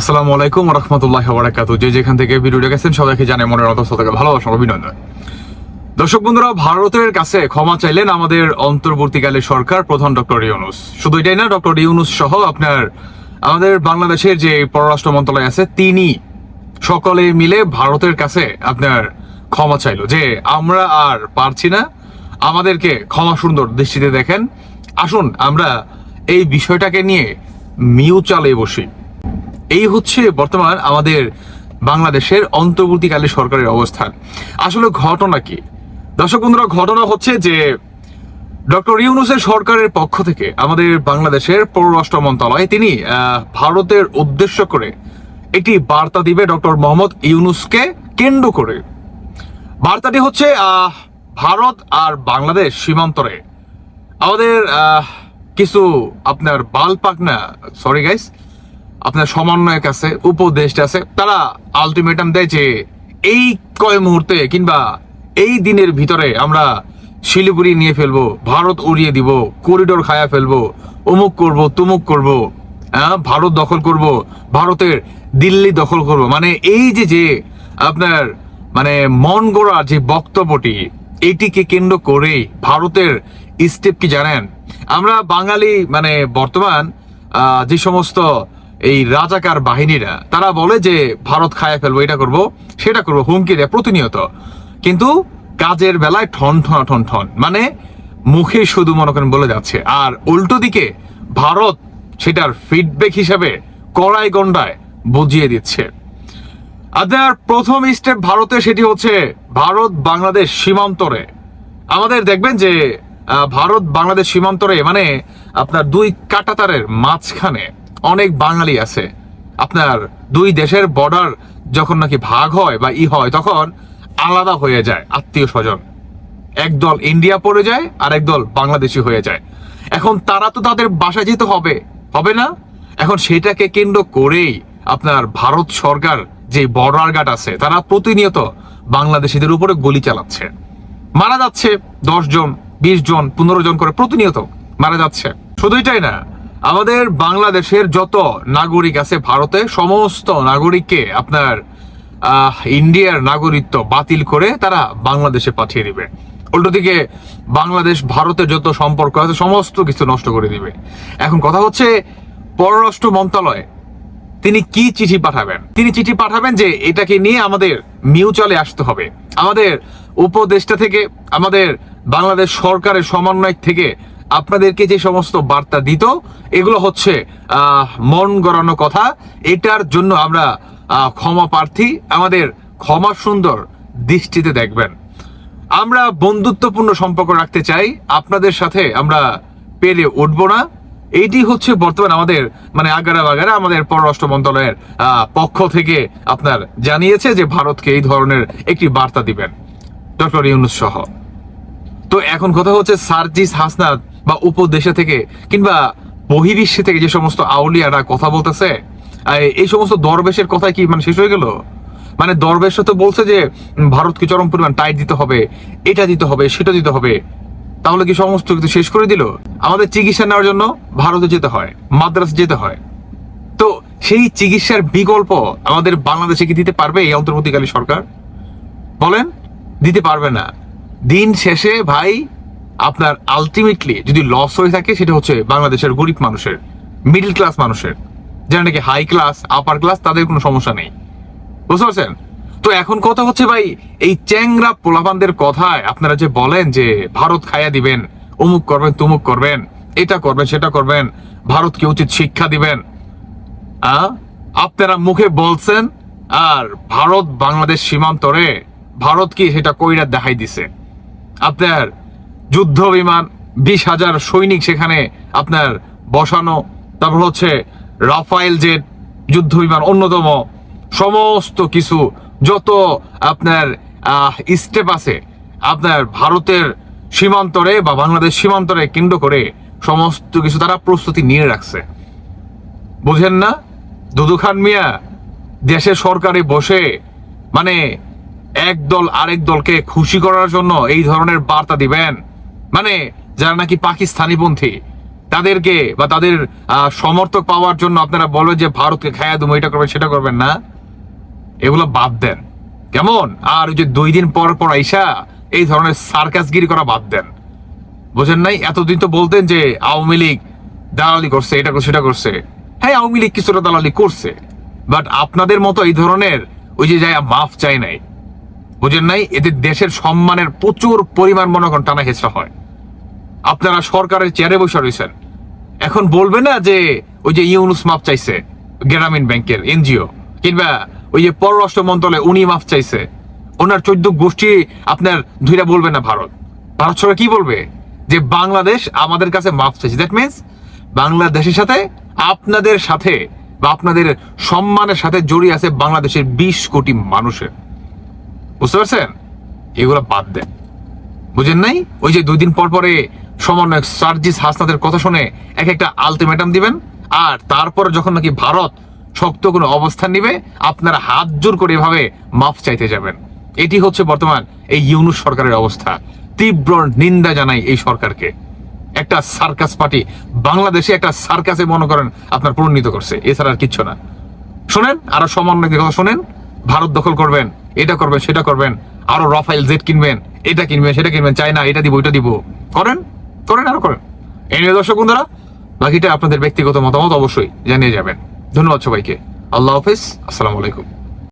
আসসালামু আলাইকুম রহমতুল্লাহ বারাকাতু যে যেখান থেকে ভিডিও দেখেছেন, সবাইকে জানে মনের অন্তঃস্থ থেকে ভালোবাসা অভিনন্দন। দর্শক বন্ধুরা, ভারতের কাছে ক্ষমা চাইলেন আমাদের অন্তর্বর্তীকালে সরকার প্রধান ডক্টর ইউনুস। শুধু এটাই না, ডক্টর ইউনুস সহ আপনার, আমাদের বাংলাদেশের যে পররাষ্ট্র মন্ত্রণালয় আছে, তিনি সকলে মিলে ভারতের কাছে আপনার ক্ষমা চাইলো যে আমরা আর পারছি না। আমাদেরকে ক্ষমা সুন্দর দৃষ্টিতে দেখেন। আসুন, আমরা এই বিষয়টাকে নিয়ে মিউ মিউচালে বসি। এই হচ্ছে বর্তমান আমাদের বাংলাদেশের অন্তর্বর্তীকালে সরকারের অবস্থান। আসলে ঘটনা কি? দর্শক বন্ধুরা, ঘটনা হচ্ছে যে ডক্টর ইউনুসের সরকারের পক্ষ থেকে আমাদের বাংলাদেশের পররাষ্ট্র মন্ত্রণালয়, তিনি ভারতের উদ্দেশ্য করে একটি বার্তা দিবে ডক্টর মোহাম্মদ ইউনুসকে কেন্দ্র করে। বার্তাটি হচ্ছে ভারত আর বাংলাদেশ সীমান্তরে। আমাদের কিছু আপনার বাল পাকনা সরি গাইস আপনার সমন্বয়ক আছে, উপদেষ্টা আছে, তারা আলটিমেটাম দেয় যে এই কয় মুহূর্তে কিংবা এই দিনের ভিতরে আমরা শিলিগুড়ি নিয়ে ফেলব, ভারত উড়িয়ে দিব করিডোর খায়া ফেলব, অমুক করব, তুমুক করব হ্যাঁ ভারত দখল করব, ভারতের দিল্লি দখল করব। মানে এই যে যে আপনার মানে মন গড়া যে বক্তব্যটি, এটিকে কেন্দ্র করে ভারতের স্টেপ কি জানেন? আমরা বাঙালি মানে বর্তমান যে সমস্ত এই রাজাকার বাহিনীরা, তারা বলে যে, ভারত খায়া ফেলব, এটা করব, সেটা করব। হুমকি দেয় প্রতিনিয়ত। কিন্তু কাজের বেলায় ঠন ঠন ঠন ঠন মানে মুখে শুধু মনে করেন বলে যাচ্ছে। আর উল্টো দিকে ভারত সেটার ফিডব্যাক হিসাবে কড়াই গন্ডায় বুঝিয়ে দিচ্ছে। আপনার প্রথম স্টেপ ভারতে, সেটি হচ্ছে ভারত বাংলাদেশ সীমান্তরে। আমাদের দেখবেন যে ভারত বাংলাদেশ সীমান্তরে মানে আপনার দুই কাটাতারের মাঝখানে অনেক বাঙালি আছে। আপনার দুই দেশের বর্ডার যখন নাকি ভাগ হয় বা ই হয়, তখন আলাদা হয়ে যায় আত্মীয় স্বজন। একদল ইন্ডিয়া পড়ে যায় আর একদল বাংলাদেশি হয়ে যায়। এখন তারা তো তাদের বাসায় যেতে হবে হবে না? এখন সেটাকে কেন্দ্র করেই আপনার ভারত সরকার যে বর্ডার গার্ড আছে, তারা প্রতিনিয়ত বাংলাদেশিদের উপরে গুলি চালাচ্ছে। মারা যাচ্ছে দশ জন, বিশ জন, পনেরো জন করে প্রতিনিয়ত মারা যাচ্ছে। শুধু এটাই না আমাদের বাংলাদেশের যত নাগরিক আছে ভারতে, সমস্ত নাগরিককে আপনার ইন্ডিয়ার নাগরিকত্ব বাতিল করে তারা বাংলাদেশে পাঠিয়ে দিবে। উল্টো দিকে বাংলাদেশ, ভারতের যত সম্পর্ক আছে, সমস্ত কিছু নষ্ট করে দিবে। এখন কথা হচ্ছে, পররাষ্ট্র মন্ত্রণালয়, তিনি কি চিঠি পাঠাবেন? তিনি চিঠি পাঠাবেন যে এটাকে নিয়ে আমাদের মিউচুয়ালে আসতে হবে। আমাদের উপদেষ্টা থেকে, আমাদের বাংলাদেশ সরকারের সমন্বয় থেকে আপনাদেরকে যে সমস্ত বার্তা দিত, এগুলো হচ্ছে মন গড়ানো কথা। এটার জন্য আমরা ক্ষমা প্রার্থী। আমাদের ক্ষমা সুন্দর দৃষ্টিতে দেখবেন। আমরা বন্ধুত্বপূর্ণ সম্পর্ক রাখতে চাই। আপনাদের সাথে আমরা পেরে উঠবো না। এইটি হচ্ছে বর্তমান আমাদের মানে আগারা বাগারা আমাদের পররাষ্ট্র মন্ত্রণালয়ের পক্ষ থেকে আপনার জানিয়েছে যে ভারতকে এই ধরনের একটি বার্তা দিবেন। ডক্টর ইউনুস সহ। তো এখন কথা হচ্ছে সার্জিস হাসনাত বা উপদেশে থেকে কিংবা বহির্বিশ্বে থেকে যে সমস্ত আউলিয়ারা কথা বলতেছে, এই সমস্ত দরবেশের কথা কি মানে শেষ হয়ে গেল? মানে দরবেশ তো বলছে যে ভারতকে চরম পরিমাণ টাইট দিতে হবে, এটা দিতে হবে, সেটা দিতে হবে। তাহলে কি সমস্ত কিছু শেষ করে দিল? আমাদের চিকিৎসা নেওয়ার জন্য ভারতে যেতে হয়, মাদ্রাস যেতে হয়। তো সেই চিকিৎসার বিকল্প আমাদের বাংলাদেশে কি দিতে পারবে এই অন্তর্বর্তীকালী সরকার? বলেন, দিতে পারবে না। দিন শেষে ভাই আপনার আলটিমেটলি যদি লস হয়ে থাকে, সেটা হচ্ছে বাংলাদেশের গরিব মানুষের মিডল ক্লাস মানুষের। যারা নাকি হাই ক্লাস আপার ক্লাস তাদের কোনো সমস্যা নেই। বুঝতে পারছেন? তো এখন কথা হচ্ছে ভাই, এই চ্যাংরা পোলাপানদের কথায় আপনারা যে বলেন যে ভারত খাইয়া দিবেন, অমুক করবেন, তুমুক করবেন, এটা করবেন, সেটা করবেন, ভারতকে উচিত শিক্ষা দিবেন? আপনারা মুখে বলছেন, আর ভারত বাংলাদেশ সীমান্তরে, ভারত কি সেটা কইরা দেখাই দিছে। আপনার যুদ্ধ বিমান বিশ হাজার সৈনিক সেখানে আপনার বসানো। তারপর হচ্ছে রাফাইল জেট যুদ্ধ বিমান অন্যতম। সমস্ত কিছু, যত আপনার স্টেপ আছে, আপনার ভারতের সীমান্তরে বা বাংলাদেশ সীমান্তরে কেন্দ্র করে সমস্ত কিছু তারা প্রস্তুতি নিয়ে রাখছে। বুঝেন না? দুদু খান মিয়া, দেশের সরকারে বসে মানে এক দল আরেক দলকে খুশি করার জন্য এই ধরনের বার্তা দিবেন। মানে যারা নাকি পাকিস্তানি পন্থী তাদেরকে বা তাদের সমর্থক পাওয়ার জন্য আপনারা বলবেন যে ভারতকে খায়া দেবো, এটা করবেন, সেটা করবেন না। এগুলো বাদ দেন। কেমন? আর ওই যে দুই দিন পর পর আইসা এই ধরনের সার্কাসগিরি করা বাদ দেন। বোঝেন নাই? এতদিন তো বলতেন যে আওয়ামী লীগ দালালি করছে, এটা করছে, সেটা করছে। হ্যাঁ আওয়ামী লীগ কিছুটা দালালি করছে, বাট আপনাদের মতো এই ধরনের ওই যে যায় মাফ চাই নাই। বুঝেন নাই? এতে দেশের সম্মানের প্রচুর পরিমাণ মনে করেন টানা হেঁচড়া হয়। আপনারা সরকারের চেয়ারে বসে রয়েছেন। এখন বলবে না যে ওই যে ইউনুস মাপ চাইছে, গ্রামীণ ব্যাংকের এনজিও, কিংবা ওই যে পররাষ্ট্র মন্ত্রণালয়, উনি মাপ চাইছে। ওনার চোদ্দ গোষ্ঠী আপনার ধুইরা বলবে না ভারত। ভারত সরকার কি বলবে? যে বাংলাদেশ আমাদের কাছে মাপ চাইছে। দ্যাট মিনস বাংলাদেশের সাথে, আপনাদের সাথে বা আপনাদের সম্মানের সাথে জড়িয়ে আছে বাংলাদেশের বিশ কোটি মানুষের। বুঝতে পারছেন? এগুলো বাদ দেন। বুঝেন নাই? ওই যে দুই দিন পর পরে সমন্বয়ক সার্জিস হাসনাদের কথা শুনে এক একটা আলটিমেটাম দিবেন, আর তারপর যখন নাকি ভারত শক্ত কোনো অবস্থান নিবে, আপনারা হাত জোর করে এভাবে মাফ চাইতে যাবেন। এটি হচ্ছে বর্তমান এই ইউনুস সরকারের অবস্থা। তীব্র নিন্দা জানাই এই সরকারকে। একটা সার্কাস পার্টি বাংলাদেশে একটা সার্কাসে মনে করেন আপনার পরিণত করছে, এছাড়া আর কিচ্ছু না। শোনেন, আরও সমন্বয়কের কথা শোনেন, ভারত দখল করবেন। এটা করবেন, সেটা করবেন। আরও রফাইল জেট কিনবেন, এটা কিনবেন, সেটা কিনবেন চাই না এটা দিব, ওইটা দিব। করেন করেন, আরও করেন। এই নিয়ে দর্শক বন্ধুরা, বাকিটা আপনাদের ব্যক্তিগত মতামত অবশ্যই জানিয়ে যাবেন। ধন্যবাদ সবাইকে। আল্লাহ হাফিজ, আসসালামু আলাইকুম।